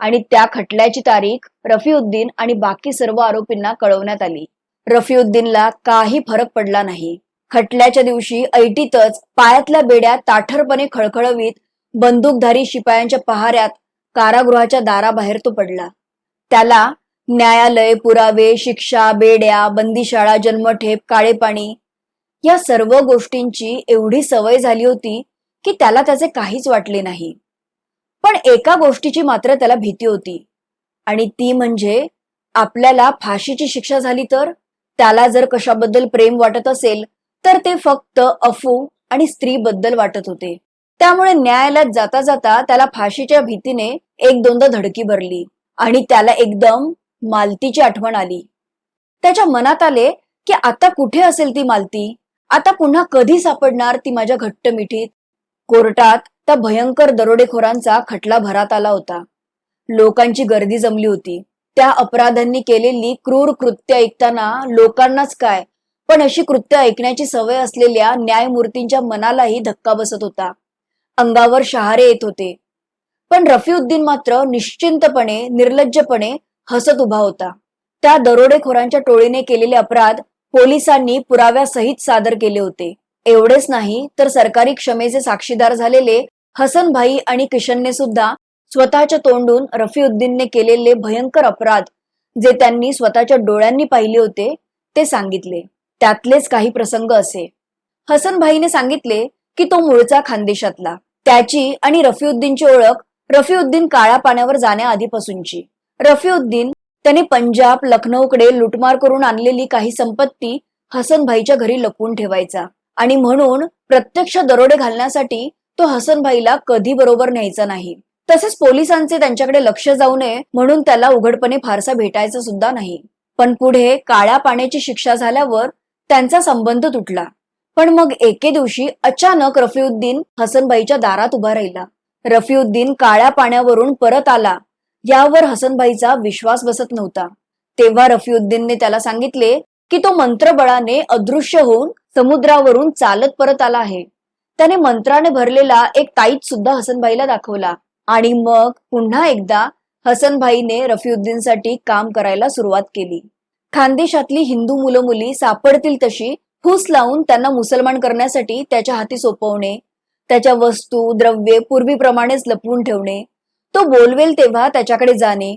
आणि त्या खटल्याची तारीख रफीउद्दीन आणि बाकी सर्व आरोपींना कळवण्यात आली. रफीउद्दीनला काही फरक पडला नाही. खटल्याच्या दिवशी ऐटीतच पायातल्या बेड्या ताठरपणे खळखळवीत बंदूकधारी शिपायांच्या पहाऱ्यात कारागृहाच्या दाराबाहेर तो पडला. त्याला न्यायालय पुरावे शिक्षा बेड्या बंदीशाळा जन्मठेप काळे पाणी या सर्व गोष्टींची एवढी सवय झाली होती की त्याला त्याचे काहीच वाटले नाही. पण एका गोष्टीची मात्र त्याला भीती होती. आणि ती म्हणजे आपल्याला फाशीची शिक्षा झाली तर? त्याला जर कशाबद्दल प्रेम वाटत असेल तर ते फक्त अफू आणि स्त्रीबद्दल वाटत होते. त्यामुळे न्यायालयात जाता जाता त्याला फाशीच्या भीतीने एक दोनदा धडकी भरली आणि त्याला एकदम मालतीची आठवण आली. त्याच्या मनात आले की आता कुठे असेल ती मालती? आता पुन्हा कधी सापडणार ती माझ्या घट्ट मिठीत? कोर्टात त्या भयंकर दरोडेखोरांचा खटला भरात आला होता. लोकांची गर्दी जमली होती. त्या अपराधांनी केलेली क्रूर कृत्य ऐकताना लोकांनाच काय? पण अशी कृत्य ऐकण्याची सवय असलेल्या न्यायमूर्तींच्या मनालाही धक्का बसत होता. अंगावर शहारे येत होते. पण रफीउद्दीन मात्र निश्चिंतपणे निर्लज्जपणे हसत उभा होता. त्या दरोडेखोरांच्या टोळीने केलेले अपराध पोलिसांनी पुराव्यासहित सादर केले होते. एवढेच नाही तर सरकारी क्षमेचे साक्षीदार झालेले हसन भाई आणि किशनने सुद्धा स्वतःच्या तोंडून रफीउद्दीनने केलेले भयंकर अपराध जे त्यांनी स्वतःच्या डोळ्यांनी पाहिले होते ते सांगितले. त्यातलेच काही प्रसंग असे. हसन भाईने सांगितले की तो मूळचा खानदेशातला. त्याची आणि रफीउद्दीनची ओळख रफीउद्दीन काळ्या पाण्यावर जाण्याआधीपासूनची. रफीउद्दीन त्याने पंजाब लखनौकडे लुटमार करून आणलेली काही संपत्ती हसन भाईच्या घरी लपवून ठेवायचा आणि म्हणून प्रत्यक्ष दरोडे घालण्यासाठी तो हसनभाईला कधी बरोबर न्यायचा नाही. तसेच पोलिसांचे त्यांच्याकडे लक्ष जाऊ नये म्हणून त्याला उघडपणे फारसा भेटायचा सुद्धा नाही. पण पुढे काळ्या पाण्याची शिक्षा झाल्यावर त्यांचा संबंध तुटला. पण मग एके दिवशी अचानक रफीउद्दीन हसनबाईच्या दारात उभा राहिला. रफीउद्दीन काळ्या पाण्यावरून परत आला. यावर हसनबाईचा विश्वास बसत नव्हता. तेव्हा रफीउद्दीनने त्याला सांगितले की तो मंत्रबळाने अदृश्य होऊन समुद्रावरून चालत परत आला आहे. त्याने मंत्राने भरलेला एक ताईत सुद्धा हसनभाईला दाखवला. आणि मग पुन्हा एकदा हसनभाईने रफीउद्दीनसाठी काम करायला सुरुवात केली. खानदेशातली हिंदू मुलं मुली सापडतील तशी फूस लावून त्यांना मुसलमान करण्यासाठी त्याच्या हाती सोपवणे त्याच्या वस्तू द्रव्ये पूर्वीप्रमाणेच लपवून ठेवणे तो बोलवेल तेव्हा त्याच्याकडे जाणे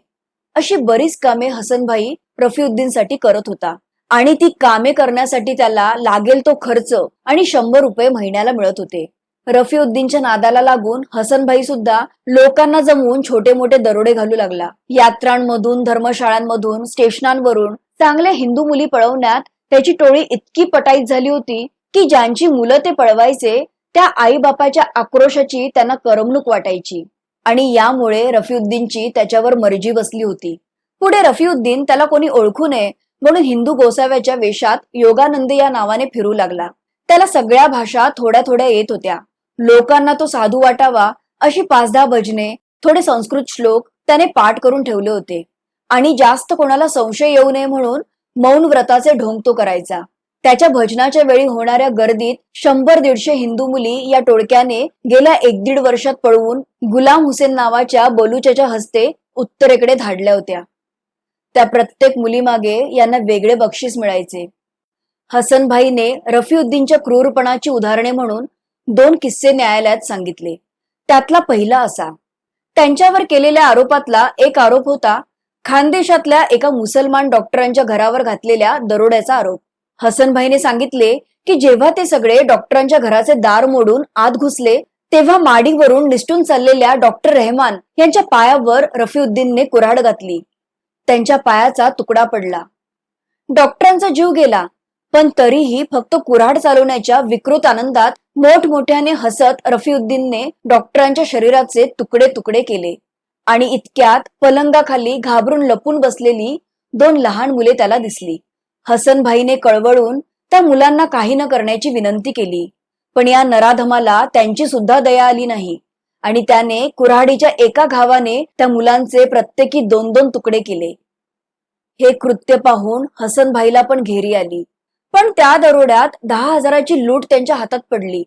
अशी बरीच कामे हसनभाई रफीउद्दीनसाठी करत होता. आणि ती कामे करण्यासाठी त्याला लागेल तो खर्च आणि शंभर रुपये महिन्याला मिळत होते. रफीउद्दीनच्या नादाला लागून हसनभाई सुद्धा लोकांना जमवून छोटे मोठे दरोडे घालू लागला. यात्रांमधून धर्मशाळांमधून स्टेशनांवरून चांगल्या हिंदू मुली पळवण्यात त्याची टोळी इतकी पटाईत झाली होती की ज्यांची मुलं ते पळवायचे त्या आई बापाच्या आक्रोशाची त्यांना करमणूक वाटायची. आणि यामुळे रफीउद्दीनची त्याच्यावर मर्जी बसली होती. पुढे रफीउद्दीन त्याला कोणी ओळखू नये म्हणून हिंदू गोसाव्याच्या वेशात योगानंद या नावाने फिरू लागला. त्याला सगळ्या भाषा थोड्या थोड्या येत होत्या. लोकांना तो साधू वाटावा अशी पाच दहा भजने थोडे संस्कृत श्लोक त्याने पाठ करून ठेवले होते. आणि जास्त कोणाला संशय येऊ नये म्हणून मौन व्रताचे ढोंग तो करायचा. त्याच्या भजनाच्या वेळी होणाऱ्या गर्दीत शंभर दीडशे हिंदू मुली या टोळक्याने गेल्या एक दीड वर्षात पळवून गुलाम हुसेन नावाच्या बलुच्याच्या हस्ते उत्तरेकडे धाडल्या होत्या. त्या प्रत्येक मुलीमागे यांना वेगळे बक्षीस मिळायचे. हसनभाईने रफीउद्दीनच्या क्रूरपणाची उदाहरणे म्हणून दोन किस्से न्यायालयात सांगितले. त्यातला पहिला असा त्यांच्यावर केलेल्या आरोपातला एक आरोप होता खानदेशातल्या एका मुसलमान डॉक्टरांच्या घरावर घातलेल्या दरोड्याचा आरोप. हसनभाईने सांगितले की जेव्हा ते सगळे डॉक्टरांच्या घराचे दार मोडून आत घुसले तेव्हा माडीवरून निसटून चाललेल्या डॉक्टर रेहमान यांच्या पायावर रफीउद्दीनने कुऱ्हाड घातली. त्यांच्या पायाचा तुकडा पडला. डॉक्टरांचा जीव गेला पण तरीही फक्त कुऱ्हाड चालवण्याच्या विकृत आनंदात मोठमोठ्याने हसत रफीउद्दीनने डॉक्टरांच्या शरीराचे तुकडे तुकडे केले आणि इतक्यात पलंगाखाली घाबरून लपून बसलेली दोन लहान मुले त्याला दिसली. हसनभाईने कळवळून त्या मुलांना काही न करण्याची विनंती केली पण या नराधमाला त्यांची सुद्धा दया आली नाही. आणि त्याने कुऱ्हाडीच्या एका घावाने त्या मुलांचे प्रत्येकी दोन दोन तुकडे केले. हे कृत्य पाहून हसनभाईला पण घेरी आली. पण त्या दरोड्यात दहा हजाराची लूट त्यांच्या हातात पडली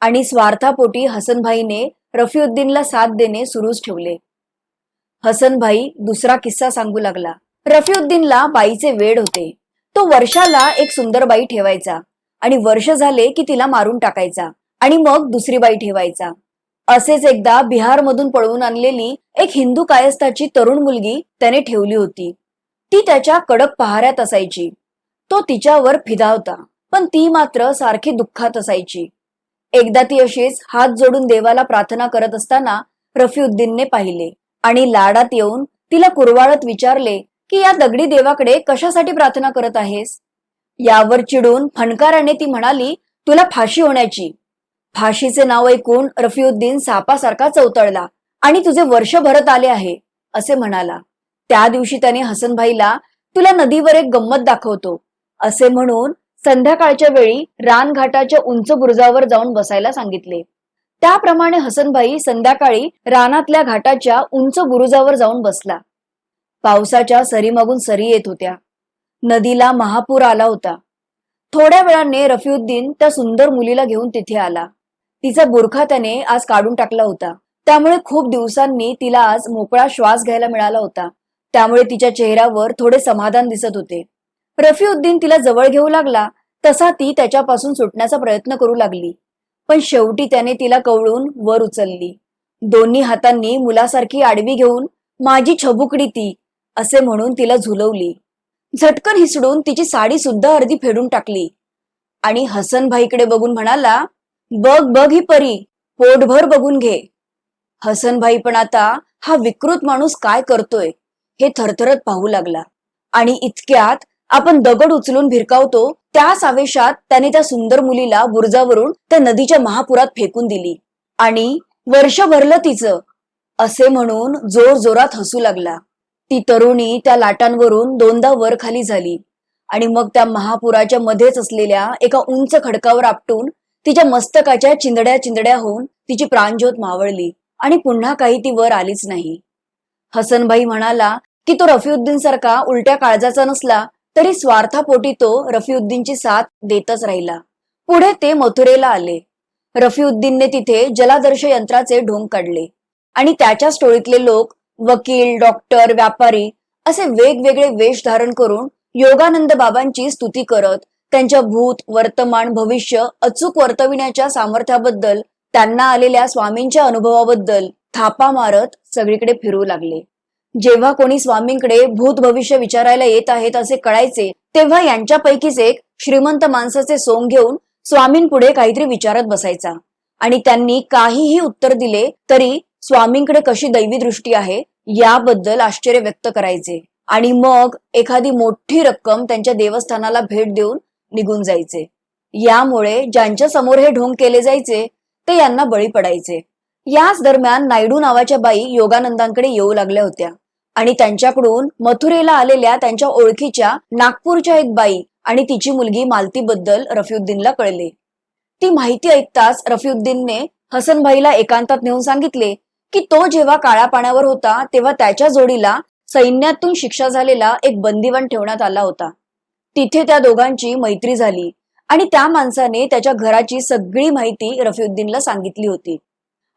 आणि स्वार्थापोटी हसनभाईने रफीउद्दीनला साथ देणे सुरूच ठेवले. हसनभाई दुसरा किस्सा सांगू लागला. रफीउद्दीनला बाईचे वेड होते. तो वर्षाला एक सुंदर बाई ठेवायचा आणि वर्ष झाले की तिला मारून टाकायचा आणि मग दुसरी बाई ठेवायचा. असेच एकदा बिहारमधून पळवून आणलेली एक हिंदू कायस्थाची तरुण मुलगी त्याने ठेवली होती. ती त्याच्या कडक पहाऱ्यात असायची. तो तिच्यावर फिदा होता पण ती मात्र सारखी दुःखात असायची. एकदा ती अशीच हात जोडून देवाला प्रार्थना करत असताना रफीउद्दीनने पाहिले आणि लाडात येऊन तिला कुरवाळत विचारले की या दगडी देवाकडे कशासाठी प्रार्थना करत आहेस? यावर चिडून फणकाराने ती म्हणाली तुला फाशी होण्याची. फाशीचे नाव ऐकून रफिउद्दीन सापासारखा चौतळला आणि तुझे वर्ष भरत आले आहे असे म्हणाला. त्या दिवशी त्याने हसनभाईला तुला नदीवर एक गंमत दाखवतो असे म्हणून संध्याकाळच्या वेळी रानघाटाच्या उंच बुरुजावर जाऊन बसायला सांगितले. त्याप्रमाणे हसनभाई संध्याकाळी रानातल्या घाटाच्या उंच बुरुजावर जाऊन बसला. पावसाच्या सरीमागून सरी येत होत्या. नदीला महापूर आला होता. थोड्या वेळाने रफिउद्दीन त्या सुंदर मुलीला घेऊन तिथे आला. तिचा बुरखा त्याने आज काढून टाकला होता. त्यामुळे खूप दिवसांनी तिला आज मोकळा श्वास घ्यायला मिळाला होता. त्यामुळे तिच्या चेहऱ्यावर थोडे समाधान दिसत होते. रफीउद्दीन तिला जवळ घेऊ लागला. तसा ती त्याच्यापासून सुटण्याचा प्रयत्न करू लागली. पण शेवटी त्याने तिला कवळून वर उचलली. दोन्ही हातांनी मुलासारखी आडवी घेऊन माझी छबुकडी ती असे म्हणून तिला झुलवली. झटकन हिसडून तिची साडी सुद्धा अर्धी फेडून टाकली. आणि हसनभाईकडे बघून म्हणाला बघ बघ ही परी. पोटभर बघून घे. हसनभाई पण आता हा विकृत माणूस काय करतोय हे थरथरत पाहू लागला. आणि इतक्यात आपण दगड उचलून भिरकावतो त्याच आवेशात त्याने त्या सुंदर मुलीला बुरजावरून त्या नदीच्या महापुरात फेकून दिली. आणि वर्ष भरलं तिचं असे म्हणून जोर जोरात हसू लागला. ती तरुणी त्या लाटांवरून दोनदा वर खाली झाली. आणि मग त्या महापुराच्या मध्येच असलेल्या एका उंच खडकावर आपटून तिच्या मस्तकाच्या चिंदड्या चिंदड्या होऊन तिची प्राणज्योत मावळली आणि पुन्हा काही ती वर आलीच नाही. हसनभाई म्हणाला की तो रफीउद्दीन सारखा उलट्या काळजाचा नसला तरी स्वार्थापोटी तो रफीउद्दीनची साथ देतच राहिला. पुढे ते मथुरेला आले. रफीउद्दीनने तिथे जलादर्श यंत्राचे ढोंग काढले आणि त्याच्या टोळीतले लोक वकील डॉक्टर व्यापारी असे वेगवेगळे वेश धारण करून योगानंद बाबांची स्तुती करत त्यांच्या भूत वर्तमान भविष्य अचूक वर्तविण्याच्या सामर्थ्याबद्दल त्यांना आलेल्या स्वामींच्या अनुभवाबद्दल थापा मारत सगळीकडे फिरू लागले. जेव्हा कोणी स्वामींकडे भूत भविष्य विचारायला येत आहेत असे कळायचे तेव्हा यांच्यापैकीच एक श्रीमंत माणसाचे सोंग घेऊन स्वामींपुढे काहीतरी विचारत बसायचा. आणि त्यांनी काहीही उत्तर दिले तरी स्वामींकडे कशी दैवी दृष्टी आहे याबद्दल आश्चर्य व्यक्त करायचे. आणि मग एखादी मोठी रक्कम त्यांच्या देवस्थानाला भेट देऊन निघून जायचे. यामुळे ज्यांच्या समोर हे ढोंग केले जायचे ते यांना बळी पडायचे. याच दरम्यान नायडू नावाच्या बाई योगानंदांकडे येऊ लागल्या होत्या. आणि त्यांच्याकडून मथुरेला आलेल्या त्यांच्या ओळखीच्या नागपूरच्या एक बाई आणि तिची मुलगी मालतीबद्दल रफिउद्दीनला कळले. ती माहिती ऐकताच रफिउद्दीनने हसनभाईला एकांतात नेऊन सांगितले की तो जेव्हा काळ्या पाण्यावर होता तेव्हा त्याच्या जोडीला सैन्यातून शिक्षा झालेला एक बंदिवान ठेवण्यात आला होता. तिथे त्या दोघांची मैत्री झाली आणि त्या माणसाने त्याच्या घराची सगळी माहिती रफिउद्दीनला सांगितली होती.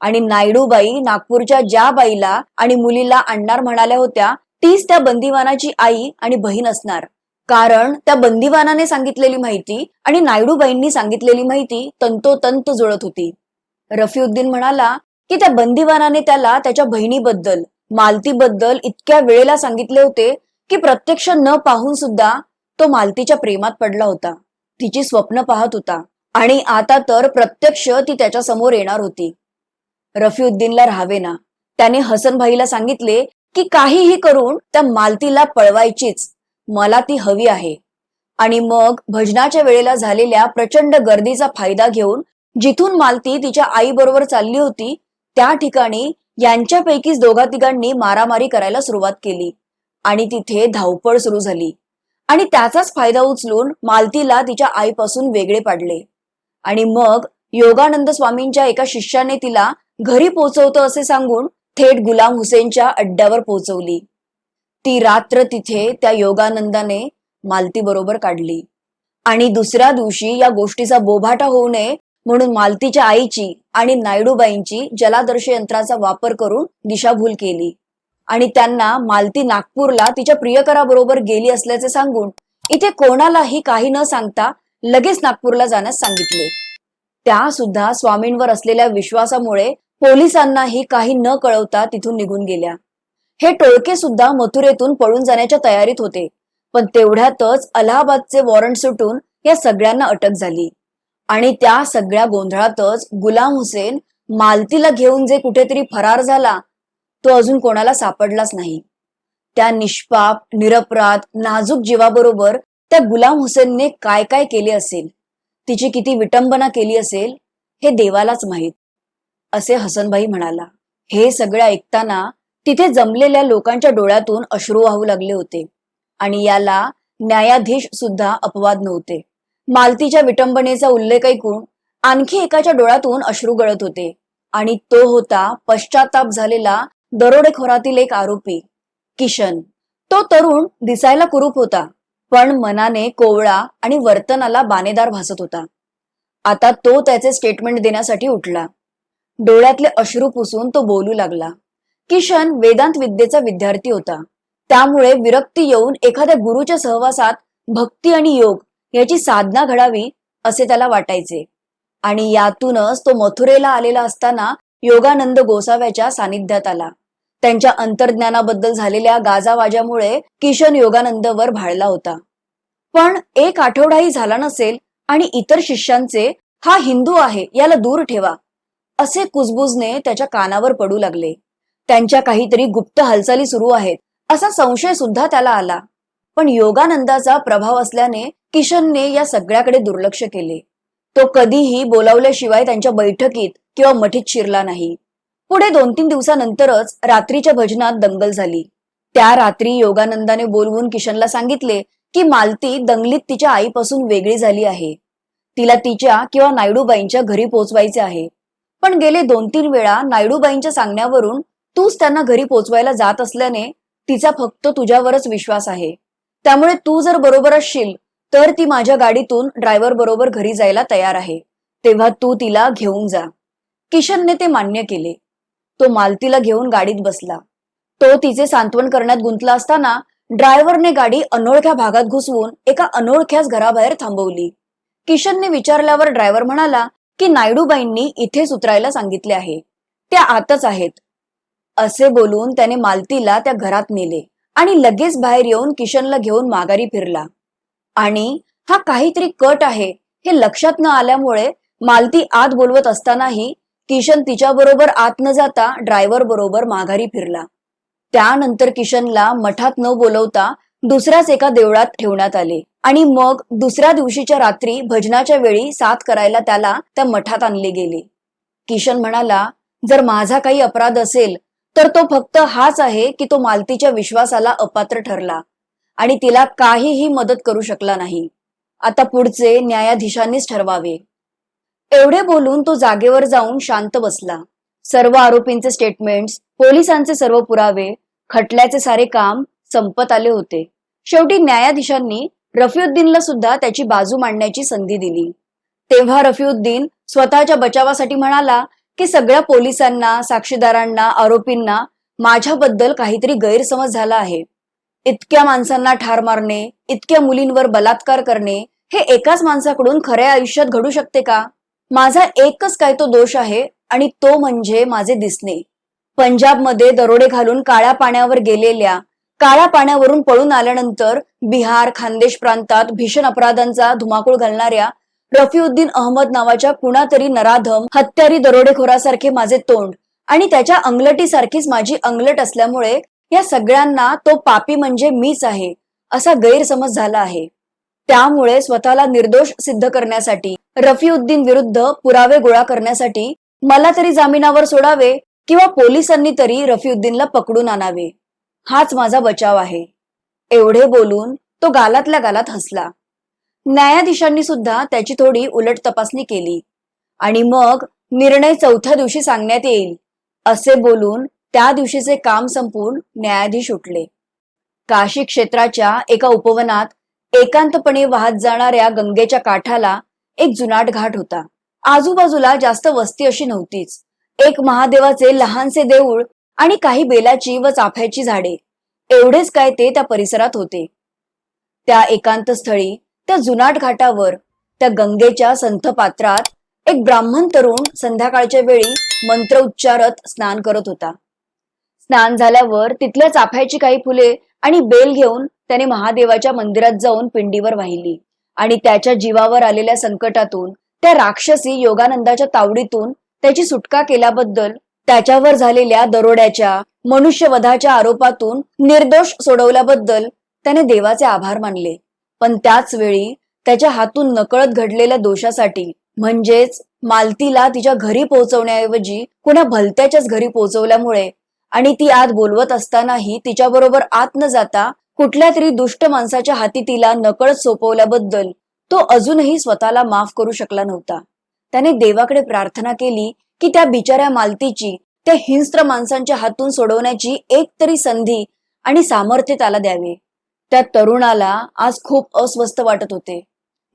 आणि नायडूबाई नागपूरच्या ज्या बाईला आणि मुलीला आणणार म्हणाल्या होत्या तीच त्या बंदिवानाची आई आणि बहीण असणार. कारण त्या बंदिवानाने सांगितलेली माहिती आणि नायडूबाईंनी सांगितलेली माहिती तंतोतंत जुळत होती. रफीउद्दीन म्हणाला की त्या बंदिवानाने त्याला त्याच्या बहिणीबद्दल मालतीबद्दल इतक्या वेळेला सांगितले होते की प्रत्यक्ष न पाहून सुद्धा तो मालतीच्या प्रेमात पडला होता. तिची स्वप्न पाहत होता. आणि आता तर प्रत्यक्ष ती त्याच्यासमोर येणार होती. रफीउद्दीनला राहावे ना त्याने हसनभाईला सांगितले की काहीही करून त्या मालतीला पळवायचीच. मला ती हवी आहे. आणि मग भजनाच्या वेळेला झालेल्या प्रचंड गर्दीचा फायदा घेऊन जिथून मालती तिच्या आईबरोबर चालली होती त्या ठिकाणी यांच्यापैकीच दोघा तिघांनी मारामारी करायला सुरुवात केली. आणि तिथे धावपळ सुरू झाली. आणि त्याचाच फायदा उचलून मालतीला तिच्या आईपासून वेगळे पाडले. आणि मग योगानंद स्वामींच्या एका शिष्याने तिला घरी पोचवतो असे सांगून थेट गुलाम हुसेनच्या अड्ड्यावर पोहोचवली. ती रात्र तिथे त्या योगानंदाने मालती बरोबर काढली. आणि दुसऱ्या दिवशी या गोष्टीचा बोभाटा होऊ नये म्हणून मालतीच्या आईची आणि नायडूबाईंची जलादर्श यंत्राचा वापर करून दिशाभूल केली. आणि त्यांना मालती नागपूरला तिच्या प्रियकराबरोबर गेली असल्याचे सांगून इथे कोणालाही काही न सांगता लगेच नागपूरला जाण्यास सांगितले. त्या सुद्धा स्वामींवर असलेल्या विश्वासामुळे पोलिसांनाही काही न कळवता तिथून निघून गेल्या. हे टोळके सुद्धा मथुरेतून पळून जाण्याच्या तयारीत होते पण तेवढ्यातच अलाहाबादचे वॉरंट सुटून या सगळ्यांना अटक झाली. आणि त्या सगळ्या गोंधळातच गुलाम हुसेन मालतीला घेऊन जे कुठेतरी फरार झाला तो अजून कोणाला सापडलाच नाही. त्या निष्पाप निरपराध नाजूक जीवाबरोबर त्या गुलाम हुसेनने काय काय केले असेल? तिची किती विटंबना केली असेल? हे देवालाच माहीत. असे हसनभाई म्हणाला. हे सगळं ऐकताना तिथे जमलेल्या लोकांच्या डोळ्यातून अश्रू वाहू लागले होते. आणि याला न्यायाधीश सुद्धा अपवाद नव्हते. मालतीच्या विटंबनेचा उल्लेख ऐकून आणखी एकाच्या डोळ्यातून अश्रू गळत होते. आणि तो होता पश्चाताप झालेला दरोडेखोरातील एक आरोपी किशन. तो तरुण दिसायला कुरूप होता पण मनाने कोवळा आणि वर्तनाला बानेदार भासत होता. आता तो त्याचे स्टेटमेंट देण्यासाठी उठला. डोळ्यातले अश्रू पुसून तो बोलू लागला. किशन वेदांत विद्येचा विद्यार्थी होता. त्यामुळे विरक्ती येऊन एखाद्या गुरुच्या सहवासात भक्ती आणि योग याची साधना घडावी असे त्याला वाटायचे. आणि यातूनच तो मथुरेला आलेला असताना योगानंद गोसाव्याच्या सानिध्यात आला. त्यांच्या अंतर्ज्ञानाबद्दल झालेल्या गाजावाजामुळे किशन योगानंदवर भाळला होता. पण एक आठवडाही झाला नसेल आणि इतर शिष्यांचे हा हिंदू आहे याला दूर ठेवा. असे कुजबुजने त्याच्या कानावर पडू लागले. त्यांच्या काहीतरी गुप्त हालचाली सुरू आहेत. असा संशय सुद्धा त्याला आला. पण योगानंदाचा प्रभाव असल्याने किशनने या सगळ्याकडे दुर्लक्ष केले. तो कधीही बोलावल्याशिवाय त्यांच्या बैठकीत किंवा मठीत शिरला नाही. पुढे दोन तीन दिवसानंतरच रात्रीच्या भजनात दंगल झाली. त्या रात्री योगानंदाने बोलवून किशनला सांगितले की मालती दंगलीत तिच्या आईपासून वेगळी झाली आहे. तिला तिच्या किंवा नायडूबाईंच्या घरी पोहोचवायचे आहे. पण गेले दोन तीन वेळा नायडूबाईंच्या सांगण्यावरून तूच त्यांना घरी पोहोचवायला जात असल्याने तिचा फक्त तुझ्यावरच विश्वास आहे. त्यामुळे तू जर बरोबर असशील तर ती माझ्या गाडीतून ड्रायव्हर बरोबर घरी जायला तयार आहे. तेव्हा तू तिला घेऊन जा. किशनने ते मान्य केले. तो मालतीला घेऊन गाडीत बसला. तो तिचे सांत्वन करण्यात गुंतला असताना ड्रायव्हरने गाडी अनोळख्या भागात घुसवून एका अनोळख्याच घराबाहेर थांबवली. किशनने विचारल्यावर ड्रायव्हर म्हणाला की नायडूबाईंनी इथेच उतरायला सांगितले आहे. त्या आतच आहेत. असे बोलून त्याने मालतीला त्या घरात नेले आणि लगेच बाहेर येऊन किशनला घेऊन माघारी फिरला. आणि हा काहीतरी कट आहे हे लक्षात न आल्यामुळे मालती आत बोलवत असतानाही किशन तिच्या बरोबर आत न जाता ड्रायव्हर बरोबर माघारी फिरला. त्यानंतर किशनला मठात न बोलवता दुसऱ्याच एका देवळात ठेवण्यात आले आणि मग दुसऱ्या दिवशीच्या रात्री भजनाच्या वेळी साथ करायला त्याला त्या मठात आणले गेले. किशन म्हणाला जर माझा काही अपराध असेल तर तो फक्त हाच आहे की तो मालतीच्या विश्वासाला अपात्र ठरला. आणि तिला काहीही मदत करू शकला नाही. आता पुढचे न्यायाधीशांनीच ठरवावे. एवढे बोलून तो जागेवर जाऊन शांत बसला. सर्व आरोपींचे स्टेटमेंट्स पोलिसांचे सर्व पुरावे खटल्याचे सारे काम संपत आले होते. शेवटी न्यायाधीशांनी रफिउद्दीनला सुद्धा त्याची बाजू मांडण्याची संधी दिली. तेव्हा रफिउद्दीन स्वतःच्या बचावासाठी म्हणाला की सगळ्या पोलिसांना साक्षीदारांना आरोपींना माझ्याबद्दल काहीतरी गैरसमज झाला आहे. इतक्या माणसांना ठार मारणे इतक्या मुलींवर बलात्कार करणे हे एकाच माणसाकडून खऱ्या आयुष्यात घडू शकते का? माझा एकच काय तो दोष आहे आणि तो म्हणजे माझे दिसणे. पंजाबमध्ये दरोडे घालून काळ्या पाण्यावर गेलेल्या काळ्या पाण्यावरून पळून आल्यानंतर बिहार खानदेश प्रांतात भीषण अपराधांचा धुमाकूळ घालणाऱ्या रफीउद्दीन अहमद नावाच्या कुणातरी नराधम हत्यारी दरोडेखोरासारखे माझे तोंड आणि त्याच्या अंगलटीसारखीच माझी अंगलट असल्यामुळे या सगळ्यांना तो पापी म्हणजे मीच आहे असा गैरसमज झाला आहे. त्यामुळे स्वतःला निर्दोष सिद्ध करण्यासाठी रफीउद्दीन विरुद्ध पुरावे गोळा करण्यासाठी मला तरी जामिनावर सोडावे किंवा पोलिसांनी तरी रफीउद्दीनला पकडून आणावे. हाच माझा बचाव आहे. एवढे बोलून तो गालातल्या गालात हसला. न्यायाधीशांनी सुद्धा त्याची थोडी उलट तपासणी केली. आणि मग निर्णय चौथ्या दिवशी सांगण्यात येईल असे बोलून त्या दिवशीचे काम संपून न्यायाधीश उठले. काशी क्षेत्राच्या एका उपवनात एकांतपणे वाहत जाणाऱ्या गंगेच्या काठाला एक जुनाट घाट होता. आजूबाजूला जास्त वस्ती अशी नव्हतीच. एक महादेवाचे लहानसे देऊळ आणि काही बेलाची व चाफ्याची झाडे. एवढेच काय ते त्या परिसरात होते. त्या एकांत स्थळी त्या जुनाट घाटावर त्या गंगेच्या संथ पात्रात एक ब्राह्मण तरुण संध्याकाळच्या वेळी मंत्र उच्चारत स्नान करत होता. स्नान झाल्यावर तिथल्या चाफ्याची काही फुले आणि बेल घेऊन त्याने महादेवाच्या मंदिरात जाऊन पिंडीवर वाहिली. आणि त्याच्या जीवावर आलेल्या संकटातून त्या राक्षसी योगानंदाच्या तावडीतून त्याची सुटका केल्याबद्दल त्याच्यावर झालेल्या दरोड्याच्या मनुष्यवधाच्या आरोपातून निर्दोष सोडवल्याबद्दल त्याने देवाचे आभार मानले. पण त्याच वेळी त्याच्या हातून नकळत घडलेल्या दोषासाठी म्हणजेच मालतीला तिच्या घरी पोहोचवण्याऐवजी कुणा भलत्याच्याच घरी पोहोचवल्यामुळे आणि ती आत बोलवत असतानाही तिच्याबरोबर आत न जाता कुठल्या तरी दुष्ट माणसाच्या हाती तिला नकळत सोपवल्याबद्दल तो अजूनही स्वतःला माफ करू शकला नव्हता. त्याने देवाकडे प्रार्थना केली की त्या बिचाऱ्या मालतीची त्या हिंस्त्र माणसांच्या हातून सोडवण्याची एक तरी संधी आणि सामर्थ्य त्याला द्यावे. त्या तरुणाला आज खूप अस्वस्थ वाटत होते.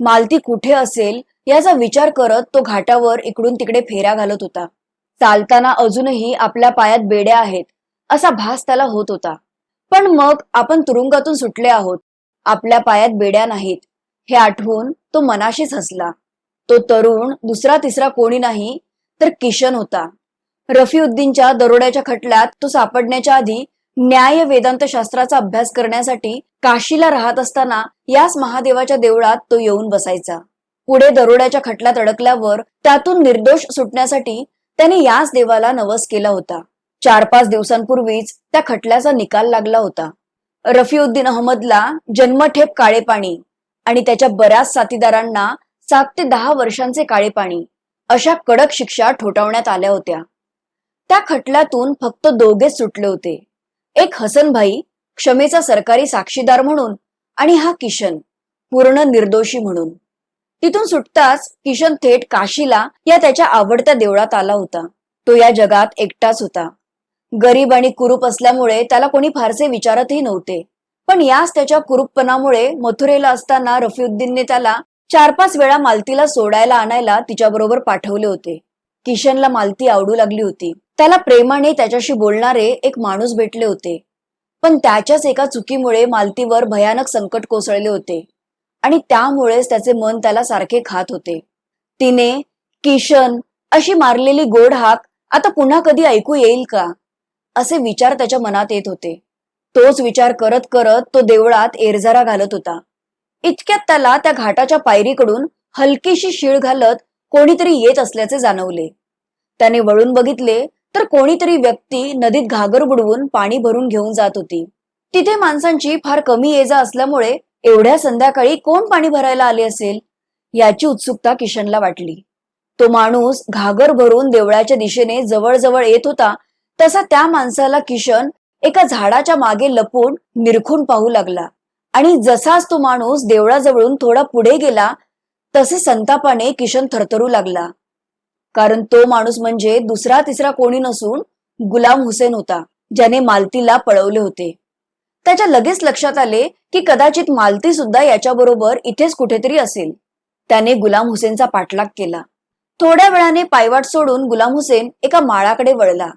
मालती कुठे असेल याचा विचार करत तो घाटावर इकडून तिकडे फेऱ्या घालत होता. चालताना अजूनही आपल्या पायात बेड्या आहेत असा भास त्याला होत होता. पण मग आपण तुरुंगातून सुटले आहोत. आपल्या पायात बेड्या नाहीत. हे आठवून तो मनाशीच हसला. तो तरुण दुसरा तिसरा कोणी नाही तर किशन होता. रफीउद्दीनच्या दरोड्याच्या खटल्यात तो सापडण्याच्या आधी न्याय वेदांत शास्त्राचा अभ्यास करण्यासाठी काशीला राहत असताना याच महादेवाच्या देवळात तो येऊन बसायचा. पुढे दरोड्याच्या खटल्यात अडकल्यावर त्यातून निर्दोष सुटण्यासाठी त्याने याच देवाला नवस केला होता. चार पाच दिवसांपूर्वीच त्या खटल्याचा निकाल लागला होता. रफीउद्दीन अहमदला जन्मठेप काळे पाणी आणि त्याच्या बऱ्याच साथीदारांना सात ते दहा वर्षांचे काळे पाणी अशा कडक शिक्षा ठोठावण्यात आल्या होत्या. त्या खटल्यातून फक्त दोघेच सुटले होते. एक हसनभाई क्षमेचा सरकारी साक्षीदार म्हणून आणि हा किशन पूर्ण निर्दोषी म्हणून. तिथून सुटताच किशन थेट काशीला या त्याच्या आवडत्या देवळात आला होता. तो या जगात एकटाच होता. गरीब आणि कुरूप असल्यामुळे त्याला कोणी फारसे विचारतही नव्हते. पण याच त्याच्या कुरूपपणामुळे मथुरेला असताना रफीउद्दीनने त्याला चार पाच वेळा मालतीला सोडायला आणायला तिच्याबरोबर पाठवले होते. किशनला मालती आवडू लागली होती. त्याला प्रेमाने त्याच्याशी बोलणारे एक माणूस भेटले होते. पण त्याच्याच एका चुकीमुळे मालतीवर भयानक संकट कोसळले होते. आणि त्यामुळेच त्याचे मन त्याला सारखे खात होते. तिने किशन अशी मारलेली गोड हाक आता पुन्हा कधी ऐकू येईल का? असे विचार त्याच्या मनात येत होते. तोच विचार करत करत तो देवळात एरझारा घालत होता. इतक्यात त्याला त्या घाटाच्या पायरीकडून हलकीशी शीळ घालत कोणीतरी येत असल्याचे जाणवले. त्याने वळून बघितले तर कोणीतरी व्यक्ती नदीत घागर बुडवून पाणी भरून घेऊन जात होती. तिथे माणसांची फार कमी ये जा असल्यामुळे एवढ्या संध्याकाळी कोण पाणी भरायला आले असेल? याची उत्सुकता किशनला वाटली. तो माणूस घागर भरून देवळाच्या दिशेने जवळजवळ येत होता तसा त्या माणसाला किशन एका झाडाच्या मागे लपून निरखून पाहू लागला. आणि जसाच तो माणूस देवळाजवळून थोडा पुढे गेला तसे संतापाने किशन थरथरू लागला. कारण तो माणूस म्हणजे दुसरा तिसरा कोणी नसून गुलाम हुसेन होता ज्याने मालतीला पळवले होते. त्याच्या लगेच लक्षात आले की कदाचित मालती सुद्धा याच्याबरोबर इथेच कुठेतरी असेल. त्याने गुलाम हुसेनचा पाठलाग केला. थोड्या वेळाने पायवाट सोडून गुलाम हुसेन एका माळाकडे वळला.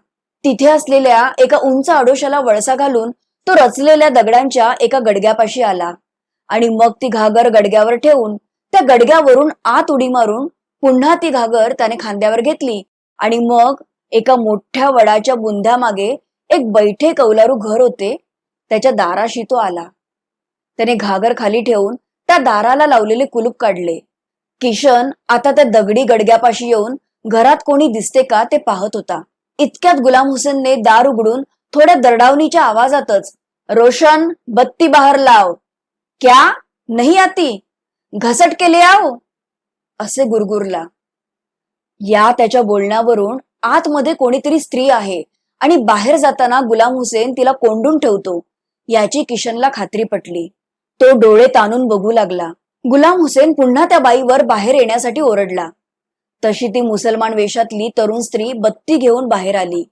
तिथे असलेल्या एका उंच आडोशाला वळसा घालून तो रचलेल्या दगडांच्या एका गडग्यापाशी आला आणि मग ती घागर गडग्यावर ठेवून त्या गडग्यावरून आत उडी मारून पुन्हा ती घागर त्याने खांद्यावर घेतली आणि मग एका मोठ्या वडाच्या बुंध्यामागे एक बैठे कौलारू घर होते त्याच्या दाराशी तो आला. त्याने घागर खाली ठेवून त्या दाराला लावलेले कुलूप काढले. किशन आता त्या दगडी गडग्यापाशी येऊन घरात कोणी दिसते का ते पाहत होता. इतक्यात गुलाम हुसेनने दार उघडून थोड्या दरडावणीच्या आवाजातच रोशन बत्ती बाहेर लाव. क्या? नाही आती. घसट केले आव असे गुरगुरला. या त्याच्या बोलण्यावरून आतमध्ये कोणीतरी स्त्री आहे आणि बाहेर जाताना गुलाम हुसेन तिला कोंडून ठेवतो. याची किशनला खात्री पटली. तो डोळे ताणून बघू लागला. गुलाम हुसेन पुन्हा त्या बाईवर बाहेर येण्यासाठी ओरडला. तशी ती मुसलमान वेशातली तरुण स्त्री बत्ती घेऊन बाहेर आली.